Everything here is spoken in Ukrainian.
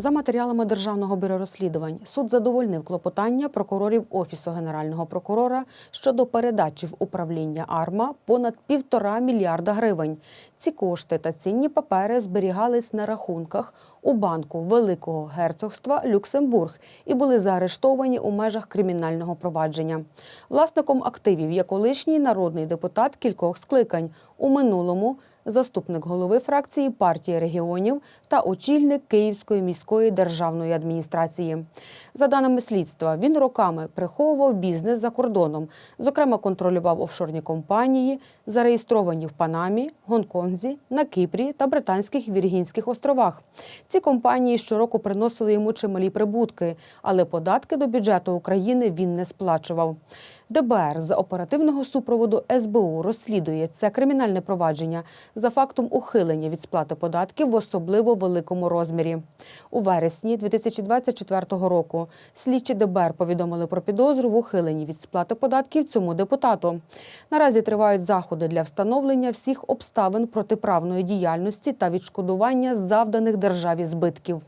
За матеріалами Державного бюро розслідувань суд задовольнив клопотання прокурорів Офісу Генерального прокурора щодо передачі в управління АРМА понад півтора мільярда гривень. Ці кошти та цінні папери зберігались на рахунках у банку Великого герцогства Люксембург і були заарештовані у межах кримінального провадження. Власником активів є колишній народний депутат кількох скликань у минулому заступник голови фракції партії регіонів та очільник Київської міської державної адміністрації. За даними слідства, він роками приховував бізнес за кордоном, зокрема контролював офшорні компанії, зареєстровані в Панамі, Гонконзі, на Кіпрі та Британських Віргінських островах. Ці компанії щороку приносили йому чималі прибутки, але податки до бюджету України він не сплачував. ДБР за оперативного супроводу СБУ розслідує це кримінальне провадження за фактом ухилення від сплати податків в особливо великому розмірі. У вересні 2024 року слідчі ДБР повідомили про підозру в ухиленні від сплати податків цьому депутату. Наразі тривають заходи для встановлення всіх обставин протиправної діяльності та відшкодування завданих державі збитків.